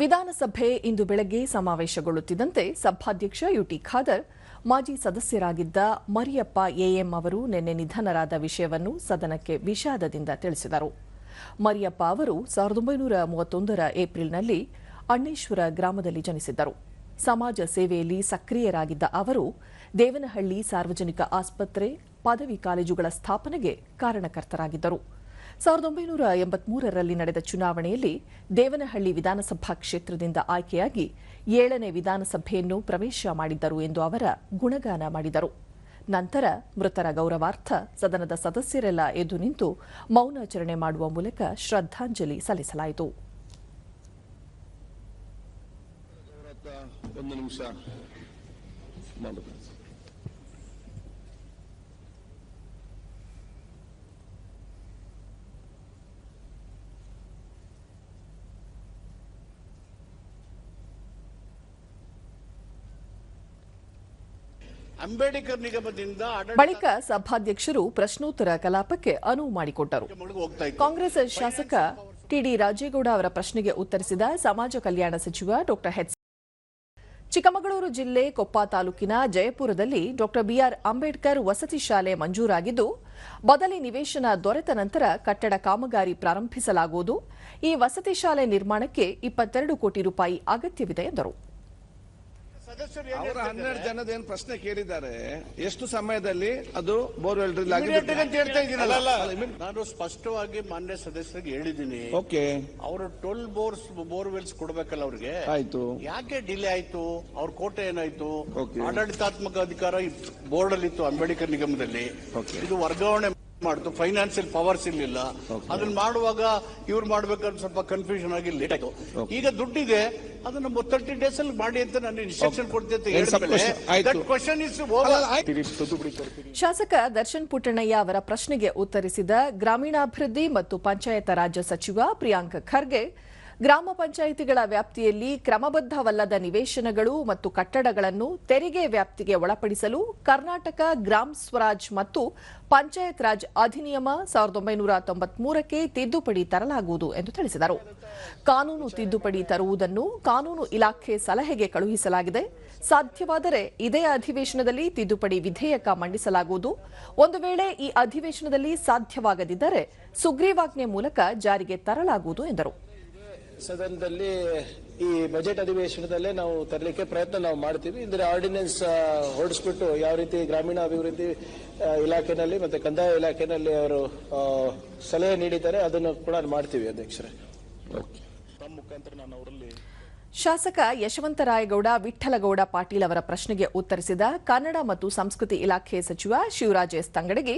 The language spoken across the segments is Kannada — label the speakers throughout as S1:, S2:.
S1: ವಿಧಾನಸಭೆ ಇಂದು ಬೆಳಗ್ಗೆ ಸಮಾವೇಶಗೊಳ್ಳುತ್ತಿದ್ದಂತೆ ಸಭಾಧ್ಯಕ್ಷ ಯುಟಿ ಖಾದರ್, ಮಾಜಿ ಸದಸ್ಯರಾಗಿದ್ದ ಮರಿಯಪ್ಪ ಎಎಂ ಅವರು ನಿನ್ನೆ ನಿಧನರಾದ ವಿಷಯವನ್ನು ಸದನಕ್ಕೆ ವಿಷಾದದಿಂದ ತಿಳಿಸಿದರು. ಮರಿಯಪ್ಪ ಅವರು ಸಾವಿರದ ಒಂಬೈನೂರ ಮೂವತ್ತೊಂದರ ಏಪ್ರಿಲ್ನಲ್ಲಿ ಅಣ್ಣೇಶ್ವರ ಗ್ರಾಮದಲ್ಲಿ ಜನಿಸಿದ್ದರು. ಸಮಾಜ ಸೇವೆಯಲ್ಲಿ ಸಕ್ರಿಯರಾಗಿದ್ದ ಅವರು ದೇವನಹಳ್ಳಿ ಸಾರ್ವಜನಿಕ ಆಸ್ಪತ್ರೆ, ಪದವಿ ಕಾಲೇಜುಗಳ ಸ್ಥಾಪನೆಗೆ ಕಾರಣಕರ್ತರಾಗಿದ್ದರು. ಸಾವಿರದ ಒಂಬೈನೂರ ಎಂಬತ್ಮೂರರಲ್ಲಿ ನಡೆದ ಚುನಾವಣೆಯಲ್ಲಿ ದೇವನಹಳ್ಳಿ ವಿಧಾನಸಭಾ ಕ್ಷೇತ್ರದಿಂದ ಆಯ್ಕೆಯಾಗಿ ಏಳನೇ ವಿಧಾನಸಭೆಯನ್ನು ಪ್ರವೇಶ ಮಾಡಿದ್ದರು ಎಂದು ಅವರ ಗುಣಗಾನ ಮಾಡಿದರು. ನಂತರ ಮೃತರ ಗೌರವಾರ್ಥ ಸದನದ ಸದಸ್ಯರೆಲ್ಲ ಎದ್ದು ನಿಂತು ಮೌನಾಚರಣೆ ಮಾಡುವ ಮೂಲಕ ಶ್ರದ್ಧಾಂಜಲಿ ಸಲ್ಲಿಸಲಾಯಿತು.
S2: ಅಂಬೇಡ್ಕರ್ ನಿಗಮದಿಂದ
S1: ಬಳಿಕ ಸಭಾಧ್ಯಕ್ಷರು ಪ್ರಶ್ನೋತ್ತರ ಕಲಾಪಕ್ಕೆ ಅನುವು ಮಾಡಿಕೊಟ್ಟರು. ಕಾಂಗ್ರೆಸ್ ಶಾಸಕ ಟಿಡಿ ರಾಜೇಗೌಡ ಅವರ ಪ್ರಶ್ನೆಗೆ ಉತ್ತರಿಸಿದ ಸಮಾಜ ಕಲ್ಯಾಣ ಸಚಿವ ಡಾ ಎಚ್ ಚಿಕ್ಕಮಗಳೂರು ಜಿಲ್ಲೆ ಕೊಪ್ಪ ತಾಲೂಕಿನ ಜಯಪುರದಲ್ಲಿ ಡಾ ಬಿಆರ್ ಅಂಬೇಡ್ಕರ್ ವಸತಿ ಶಾಲೆ ಮಂಜೂರಾಗಿದ್ದು ಬದಲಿ ನಿವೇಶನ ದೊರೆತ ನಂತರ ಕಟ್ಟಡ ಕಾಮಗಾರಿ ಪ್ರಾರಂಭಿಸಲಾಗುವುದು. ಈ ವಸತಿ ಶಾಲೆ ನಿರ್ಮಾಣಕ್ಕೆ ಇಪ್ಪತ್ತೆರಡು ಕೋಟಿ ರೂಪಾಯಿ ಅಗತ್ಯವಿದೆ ಎಂದರು.
S3: ಅವರ ಹನ್ನೆರಡು ಜನದ ಏನ್ ಪ್ರಶ್ನೆ ಕೇಳಿದ್ದಾರೆ? ಎಷ್ಟು ಸಮಯದಲ್ಲಿ ಅದು ಬೋರ್ವೆಲ್ ಡ್ರಿಲ್
S2: ಆಗಿದೆ ಅಂತ ಹೇಳ್ತಾ ಇದ್ದೀರಲ್ಲ.
S3: ಅಲ್ಲ, ಅಲ್ಲ,
S2: ನಾನು ಸ್ಪಷ್ಟವಾಗಿ ಮಾನ್ಯ ಸದಸ್ಯರಿಗೆ ಹೇಳಿದ್ದೀನಿ.
S3: ಓಕೆ.
S2: ಅವರು ಟ್ವೆಲ್ ಬೋರ್ಸ್ ಬೋರ್ವೆಲ್ಸ್ ಕೊಡ್ಬೇಕಲ್ಲ ಅವ್ರಿಗೆ?
S3: ಆಯ್ತು.
S2: ಯಾಕೆ ಡಿಲೇ ಆಯ್ತು? ಅವ್ರ ಕೋಟೆ ಏನಾಯ್ತು? ಆಡಳಿತಾತ್ಮಕ ಅಧಿಕಾರ ಬೋರ್ಡ್ ಅಲ್ಲಿ ಇತ್ತು ಅಂಬೇಡ್ಕರ್ ನಿಗಮದಲ್ಲಿ. ಇದು ವರ್ಗಾವಣೆ ಮಾಡ್ತು. ಫೈನಾನ್ಸಿಯಲ್ ಪವರ್ಸ್ ಇರ್ಲಿಲ್ಲ. ಅದನ್ನ ಮಾಡುವಾಗ ಇವ್ರು ಮಾಡ್ಬೇಕಾದ್ರೆ ಸ್ವಲ್ಪ ಕನ್ಫ್ಯೂಷನ್ ಆಗಿ ಲೇಟ್ ಆಯ್ತು. ಈಗ ದುಡ್ಡಿದೆ. ಅದನ್ನ ತರ್ಟಿ ಡೇಸ್ ಅಲ್ಲಿ ಮಾಡಿ ಅಂತ ನಾನು ಇನ್ಸ್ಟ್ರಕ್ಷನ್ ಕೊಡ್ತೀನಿ
S1: ಶಾಸಕ ದರ್ಶನ್ ಪುಟ್ಟಣ್ಣಯ್ಯ ಅವರ ಪ್ರಶ್ನೆಗೆ ಉತ್ತರಿಸಿದ ಗ್ರಾಮೀಣಾಭಿವೃದ್ಧಿ ಮತ್ತು ಪಂಚಾಯತ್ ರಾಜ್ಯ ಸಚಿವ ಪ್ರಿಯಾಂಕ್ ಖರ್ಗೆ ಗ್ರಾಮ ಪಂಚಾಯಿತಿಗಳ ವ್ಯಾಪ್ತಿಯಲ್ಲಿ ಕ್ರಮಬದ್ಧವಲ್ಲದ ನಿವೇಶನಗಳು ಮತ್ತು ಕಟ್ಟಡಗಳನ್ನು ತೆರಿಗೆ ವ್ಯಾಪ್ತಿಗೆ ಒಳಪಡಿಸಲು ಕರ್ನಾಟಕ ಗ್ರಾಮ್ ಸ್ವರಾಜ್ ಮತ್ತು ಪಂಚಾಯತ್ ರಾಜ್ ಅಧಿನಿಯಮ ಸಾವಿರದ ಒಂಬೈನೂರ ತೊಂಬತ್ಮೂರಕ್ಕೆ ತಿದ್ದುಪಡಿ ತರಲಾಗುವುದು ಎಂದು ತಿಳಿಸಿದರು. ಕಾನೂನು ತಿದ್ದುಪಡಿ ತರುವುದನ್ನು ಕಾನೂನು ಇಲಾಖೆ ಸಲಹೆಗೆ ಕಳುಹಿಸಲಾಗಿದೆ. ಸಾಧ್ಯವಾದರೆ ಇದೇ ಅಧಿವೇಶನದಲ್ಲಿ ತಿದ್ದುಪಡಿ ವಿಧೇಯಕ ಮಂಡಿಸಲಾಗುವುದು. ಒಂದು ವೇಳೆ ಈ ಅಧಿವೇಶನದಲ್ಲಿ ಸಾಧ್ಯವಾಗದಿದ್ದರೆ ಸುಗ್ರೀವಾಜ್ಞೆ ಮೂಲಕ ಜಾರಿಗೆ ತರಲಾಗುವುದು ಎಂದರು.
S4: ಸದನದಲ್ಲಿ ಈ ಬಜೆಟ್ ಅಧಿವೇಶನದಲ್ಲೇ ನಾವು ತರಲಿಕ್ಕೆ ಪ್ರಯತ್ನ ನಾವು ಮಾಡ್ತೀವಿ. ಇದರ ಆರ್ಡಿನೆನ್ಸ್ ಹೊರಡಿಸ್ಬಿಟ್ಟು ಯಾವ ರೀತಿ ಗ್ರಾಮೀಣ ಅಭಿವೃದ್ಧಿ ಇಲಾಖೆನಲ್ಲಿ ಮತ್ತೆ ಕಂದಾಯ ಇಲಾಖೆನಲ್ಲಿ ಅವರು ಸಲಹೆ ನೀಡಿದ್ದಾರೆ ಅದನ್ನು ಕೂಡ ಮಾಡ್ತೀವಿ ಅಧ್ಯಕ್ಷರೇ. ತಮ್ಮ ಮುಖಾಂತರ ನಾನು ಅವರಲ್ಲಿ
S1: ಶಾಸಕ ಯಶವಂತರಾಯಗೌಡ ವಿಠಲಗೌಡ ಪಾಟೀಲ್ ಅವರ ಪ್ರಶ್ನೆಗೆ ಉತ್ತರಿಸಿದ ಕನ್ನಡ ಮತ್ತು ಸಂಸ್ಕೃತಿ ಇಲಾಖೆ ಸಚಿವ ಶಿವರಾಜ್ ಎಸ್ ತಂಗಡಗಿ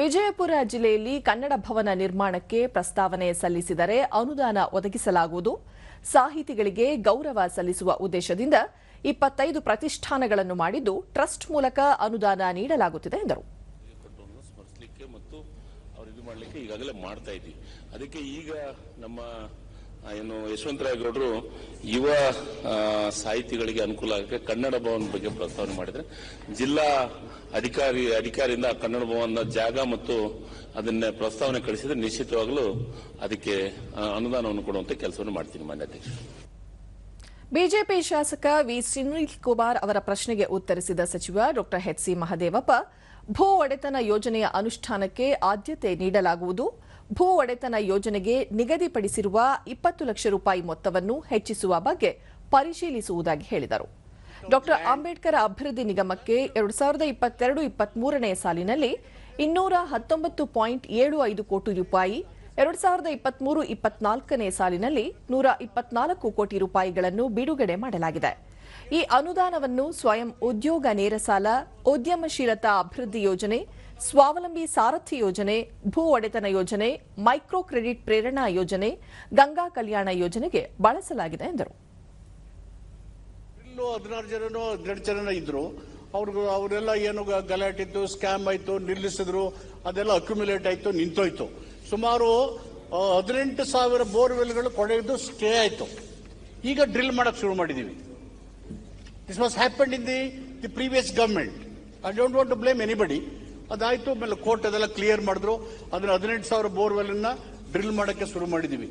S1: ವಿಜಯಪುರ ಜಿಲ್ಲೆಯಲ್ಲಿ ಕನ್ನಡ ಭವನ ನಿರ್ಮಾಣಕ್ಕೆ ಪ್ರಸ್ತಾವನೆ ಸಲ್ಲಿಸಿದರೆ ಅನುದಾನ ಒದಗಿಸಲಾಗುವುದು. ಸಾಹಿತಿಗಳಿಗೆ ಗೌರವ ಸಲ್ಲಿಸುವ ಉದ್ದೇಶದಿಂದ ಇಪ್ಪತ್ತೈದು ಪ್ರತಿಷ್ಠಾನಗಳನ್ನು ಮಾಡಿದ್ದು, ಟ್ರಸ್ಟ್ ಮೂಲಕ ಅನುದಾನ ನೀಡಲಾಗುತ್ತಿದೆ ಎಂದರು.
S5: ಮಾಡ್ತಾ ಇದ್ದೀವಿ. ಅದಕ್ಕೆ ಈಗ ನಮ್ಮ ಏನು ಯಶವಂತರಾಯ ಗೌಡರು ಯುವ ಸಾಹಿತಿಗಳಿಗೆ ಅನುಕೂಲ ಆಗಕ್ಕೆ ಕನ್ನಡ ಭವನ ಬಗ್ಗೆ ಪ್ರಸ್ತಾವನೆ ಮಾಡಿದ್ರೆ. ಜಿಲ್ಲಾ ಅಧಿಕಾರಿ, ಅಧಿಕಾರಿಯಿಂದ ಕನ್ನಡ ಭವನದ ಜಾಗ ಮತ್ತು ಅದನ್ನ ಪ್ರಸ್ತಾವನೆ ಕಳಿಸಿದ್ರೆ ನಿಶ್ಚಿತವಾಗಲೂ ಅದಕ್ಕೆ ಅನುದಾನವನ್ನು ಕೊಡುವಂತ ಕೆಲಸವನ್ನು ಮಾಡ್ತೀನಿ ಮಾನ್ಯ ಅಧ್ಯಕ್ಷ
S1: ಬಿಜೆಪಿ ಶಾಸಕ ವಿ ಸುನೀಲ್ ಕುಮಾರ್ ಅವರ ಪ್ರಶ್ನೆಗೆ ಉತ್ತರಿಸಿದ ಸಚಿವ ಡಾ ಎಚ್ ಸಿ ಮಹದೇವಪ್ಪ, ಭೂ ಒಡೆತನ ಯೋಜನೆಯ ಅನುಷ್ಠಾನಕ್ಕೆ ಆದ್ಯತೆ ನೀಡಲಾಗುವುದು. ಭೂ ಒಡೆತನ ಯೋಜನೆಗೆ ನಿಗದಿಪಡಿಸಿರುವ ಇಪ್ಪತ್ತು ಲಕ್ಷ ರೂಪಾಯಿ ಮೊತ್ತವನ್ನು ಹೆಚ್ಚಿಸುವ ಬಗ್ಗೆ ಪರಿಶೀಲಿಸುವುದಾಗಿ ಹೇಳಿದರು. ಡಾಕ್ಟರ್ ಅಂಬೇಡ್ಕರ್ ಅಭಿವೃದ್ಧಿ ನಿಗಮಕ್ಕೆ ಎರಡು ಸಾವಿರದ ಇಪ್ಪತ್ತೆರಡು ಇಪ್ಪತ್ಮೂರನೇ ಸಾಲಿನಲ್ಲಿ ಇನ್ನೂರ ಹತ್ತೊಂಬತ್ತು ಪಾಯಿಂಟ್ ಏಳು ಐದು ಕೋಟಿ ರೂಪಾಯಿ ಎರಡು ಸಾವಿರದ ಇಪ್ಪತ್ಮೂರು ಇಪ್ಪತ್ನಾಲ್ಕನೇ ಸಾಲಿನಲ್ಲಿ ನೂರ ಇಪ್ಪತ್ನಾಲ್ಕು ಕೋಟಿ ರೂಪಾಯಿಗಳನ್ನು ಬಿಡುಗಡೆ ಮಾಡಲಾಗಿದೆ. ಈ ಅನುದಾನವನ್ನು ಸ್ವಯಂ ಉದ್ಯೋಗ ನೇರ ಸಾಲ, ಉದ್ಯಮಶೀಲತಾ ಅಭಿವೃದ್ಧಿ ಯೋಜನೆ, ಸ್ವಾವಲಂಬಿ ಸಾರಥಿ ಯೋಜನೆ, ಭೂ ಒಡೆತನ ಯೋಜನೆ, ಮೈಕ್ರೋ ಕ್ರೆಡಿಟ್ ಪ್ರೇರಣಾ ಯೋಜನೆ, ಗಂಗಾ ಕಲ್ಯಾಣ ಯೋಜನೆಗೆ ಬಳಸಲಾಗಿದೆ ಎಂದರು.
S2: ಹದಿನಾರು ಜನನೋ, ಹದಿನೆಂಟು ಜನ ಇದ್ರು. ಅವ್ರಿಗೂ, ಅವರೆಲ್ಲ ಏನು ಗಲಾಟೆ ಇತ್ತು ಸ್ಕ್ಯಾಮ್ ಆಯ್ತು, ನಿಲ್ಲಿಸಿದ್ರು, ಅದೆಲ್ಲ ಅಕ್ಯುಮುಲೇಟ್ ಆಯ್ತು, ನಿಂತೋಯ್ತು. ಸುಮಾರು ಹದಿನೆಂಟು ಸಾವಿರ ಬೋರ್ವೆಲ್ಗಳು ಕೊಡೆದು ಸ್ಟೇ ಆಯ್ತು. ಈಗ ಡ್ರಿಲ್ ಮಾಡಕ್ ಶುರು ಮಾಡಿದೀವಿ. This was happened in the the previous government I don't want to blame anybody ಅದಾಯ್ತು, ಆಮೇಲೆ ಕೋರ್ಟ್ ಅದೆಲ್ಲ ಕ್ಲಿಯರ್ ಮಾಡಿದ್ರು. ಅದನ್ನ ಹದಿನೆಂಟು ಸಾವಿರ ಬೋರ್ವೆಲ್ ಡ್ರಿಲ್ ಮಾಡೋಕ್ಕೆ ಶುರು ಮಾಡಿದೀವಿ.